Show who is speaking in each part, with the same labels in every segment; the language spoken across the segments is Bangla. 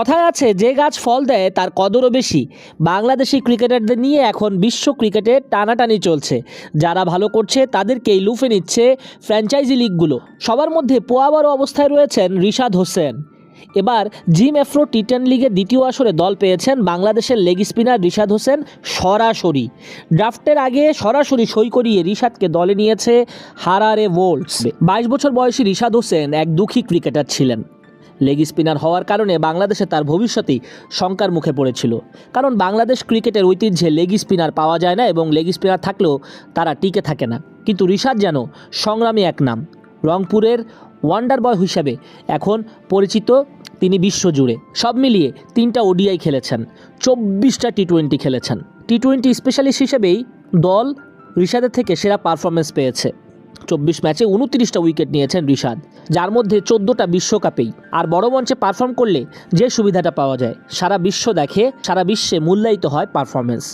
Speaker 1: কথায় আছে, যে গাছ ফল দেয় তার কদরও বেশি। বাংলাদেশি ক্রিকেটারদের নিয়ে এখন বিশ্ব ক্রিকেটে টানাটানি চলছে। যারা ভালো করছে তাদেরকেই লুফে নিচ্ছে ফ্র্যাঞ্চাইজি লিগগুলো। সবার মধ্যে পোয়াবার অবস্থায় রয়েছেন রিশাদ হোসেন। এবার জিম এফ্রো টি টেন লিগের দ্বিতীয় আসরে দল পেয়েছেন বাংলাদেশের লেগ স্পিনার রিশাদ হোসেন সরাসরি। ড্রাফটের আগে সরাসরি সই করিয়ে রিশাদকে দলে নিয়েছে হারারে ভোল্টস বাইশ বছর বয়সী রিশাদ হোসেন এক দুঃখী ক্রিকেটার ছিলেন। লেগ স্পিনার হওয়ার কারণে বাংলাদেশে তার ভবিষ্যতেই শঙ্কার মুখে পড়েছিল। কারণ বাংলাদেশ ক্রিকেটের ঐতিহ্যে লেগ স্পিনার পাওয়া যায় না এবং লেগ স্পিনার থাকলেও তারা টিকে থাকে না। কিন্তু ঋষাদ যেন সংগ্রামী এক নাম। রংপুরের ওয়ান্ডার বয় হিসাবে এখন পরিচিত তিনি বিশ্বজুড়ে। সব মিলিয়ে তিনটা ওডিআই খেলেছেন, চব্বিশটা টি টোয়েন্টি খেলেছেন। টি টোয়েন্টি স্পেশালিস্ট হিসেবেই দল ঋষাদের থেকে সেরা পারফরমেন্স পেয়েছে। চব্বিশ ম্যাচে উনত্রিশটা উইকেট নিয়েছেন ঋষাদ যার মধ্যে চোদ্দোটা বিশ্বকাপেই। আর বড় মঞ্চে পারফর্ম করলে যে সুবিধাটা পাওয়া যায়, সারা বিশ্ব দেখে, সারা বিশ্বে মূল্যায়িত হয় পারফরমেন্স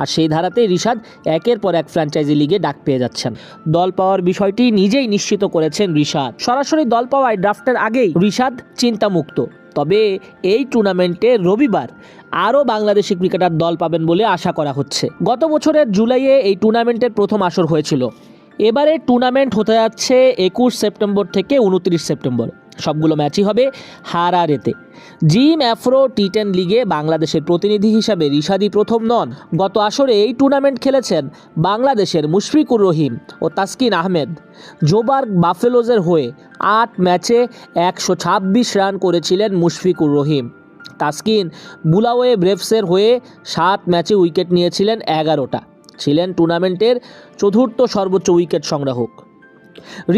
Speaker 1: আর সেই ধারাতেই ঋষাদ একের পর এক ফ্র্যাঞ্চাইজি লিগে ডাক পেয়ে যাচ্ছেন। দল পাওয়ার বিষয়টি নিজেই নিশ্চিত করেছেন ঋষাদ সরাসরি দল পাওয়ায় ড্রাফটের আগেই ঋষাদ চিন্তামুক্ত। তবে এই টুর্নামেন্টে রবিবার আরও বাংলাদেশি ক্রিকেটার দল পাবেন বলে আশা করা হচ্ছে। গত বছরের জুলাইয়ে এই টুর্নামেন্টের প্রথম আসর হয়েছিল। এবারে টুর্নামেন্ট হতে যাচ্ছে একুশ সেপ্টেম্বর থেকে উনত্রিশ সেপ্টেম্বর। সবগুলো ম্যাচই হবে হারারেতে। জিম অ্যাফ্রো টি টেন লিগে বাংলাদেশের প্রতিনিধি হিসাবে রিশাদি প্রথম নন। গত আসরে এই টুর্নামেন্ট খেলেছেন বাংলাদেশের মুশফিকুর রহিম ও তাসকিন আহমেদ। জোবার্গ বাফেলোজের হয়ে আট ম্যাচে একশো ছাব্বিশ রান করেছিলেন মুশফিকুর রহিম। তাসকিন বুলাওয়ে ব্রেভসের হয়ে সাত ম্যাচে উইকেট নিয়েছিলেন এগারোটা। ছিলেন টুর্নামেন্টের চতুর্থ সর্বোচ্চ উইকেট সংগ্রাহক।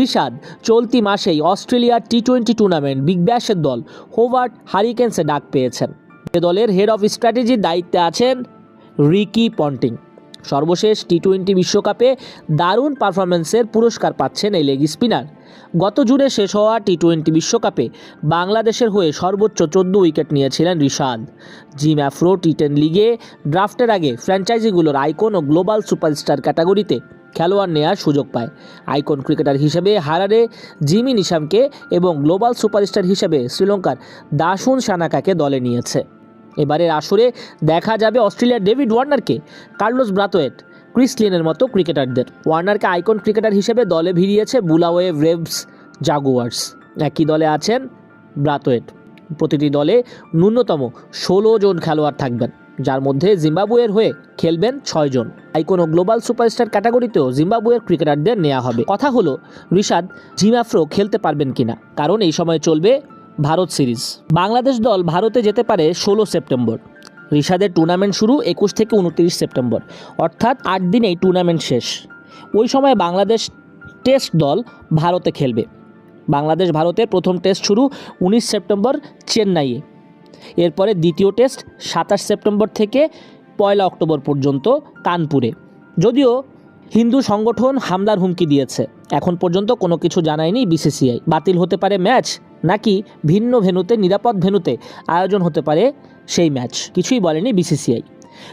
Speaker 1: ঋষাদ চলতি মাসেই অস্ট্রেলিয়ার টি টোয়েন্টি টুর্নামেন্ট বিগ ব্যাশের দল হোভার্ড হারিকেন্সে ডাক পেয়েছেন। এ দলের হেড অফ স্ট্র্যাটেজির দায়িত্বে আছেন রিকি পন্টিং। সর্বশেষ টি টোয়েন্টি বিশ্বকাপে দারুণ পারফরমেন্সের পুরস্কার পাচ্ছেন এই লেগ স্পিনার গত জুড়ে শেষ হওয়া টি টোয়েন্টি বিশ্বকাপে বাংলাদেশের হয়ে সর্বোচ্চ চোদ্দ উইকেট নিয়েছিলেন Rishad Zim Afro T ten লিগে ড্রাফটের আগে ফ্র্যাঞ্চাইজিগুলোর আইকন ও গ্লোবাল সুপারস্টার ক্যাটাগরিতে খেলোয়াড় নেওয়ার সুযোগ পায়। আইকন ক্রিকেটার হিসেবে হারারে জিমি নিশামকে এবং গ্লোবাল সুপারস্টার হিসেবে শ্রীলঙ্কার দাসুন সানাকাকে দলে নিয়েছে। এবারের আসরে দেখা যাবে অস্ট্রেলিয়ার ডেভিড ওয়ার্নারকে, কার্লোস ব্রাতোয়েট ক্রিস লিনের মতো ক্রিকেটারদের। ওয়ার্নারকে আইকন ক্রিকেটার হিসেবে দলে ভিড়িয়েছে বুলাওয়ে রেভস জাগুয়ার্স। একই দলে আছেন ব্রাতোয়েট প্রতিটি দলে ন্যূনতম ষোলো জন খেলোয়াড় থাকবেন, যার মধ্যে জিম্বাবুয়ের হয়ে খেলবেন ছয়জন আইকন ও গ্লোবাল সুপারস্টার ক্যাটাগরিতেও জিম্বাবুয়ের ক্রিকেটারদের নেওয়া হবে। কথা হলো ঋষাদ জিমাফ্রো খেলতে পারবেন কিনা, কারণ এই সময় চলবে ভারত সিরিজ। বাংলাদেশ দল ভারতে যেতে পারে ষোলো সেপ্টেম্বর। ঋষাদের টুর্নামেন্ট শুরু একুশ থেকে উনত্রিশ সেপ্টেম্বর, অর্থাৎ আট দিনেই টুর্নামেন্ট শেষ। ওই সময় বাংলাদেশ টেস্ট দল ভারতে খেলবে। বাংলাদেশ ভারতের প্রথম টেস্ট শুরু উনিশ সেপ্টেম্বর চেন্নাইয়ে। এরপরে দ্বিতীয় টেস্ট সাতাশ সেপ্টেম্বর থেকে পয়লা অক্টোবর পর্যন্ত কানপুরে। যদিও হিন্দু সংগঠন হামলার হুমকি দিয়েছে। এখন পর্যন্ত কোনো কিছু জানায়নি বিসিসিআই। বাতিল হতে পারে ম্যাচ নাকি ভিন্ন ভেন্যুতে, নিরাপদ ভেন্যুতে আয়োজন হতে পারে সেই ম্যাচ? কিছুই বলেনি বিসিসিআই।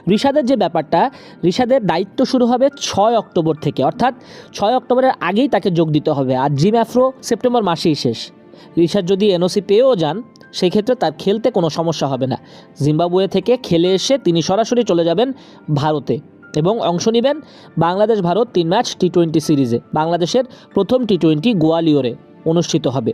Speaker 1: ঋষাদের যে ব্যাপারটা ঋষাদের দায়িত্ব শুরু হবে ছয় অক্টোবর থেকে। অর্থাৎ ছয় অক্টোবরের আগেই তাকে যোগ দিতে হবে। আর জিম অ্যাফ্রো সেপ্টেম্বর মাসেই শেষ। ঋষাদ যদি এনওসি পেয়েও যান সেই ক্ষেত্রে তার খেলতে কোনো সমস্যা হবে না। জিম্বাবুয়ে থেকে খেলে এসে তিনি সরাসরি চলে যাবেন ভারতে এবং অংশ নেবেন বাংলাদেশ ভারত তিন ম্যাচ টি টোয়েন্টি সিরিজে। বাংলাদেশের প্রথম টি টোয়েন্টি গোয়ালিয়রে অনুষ্ঠিত হবে।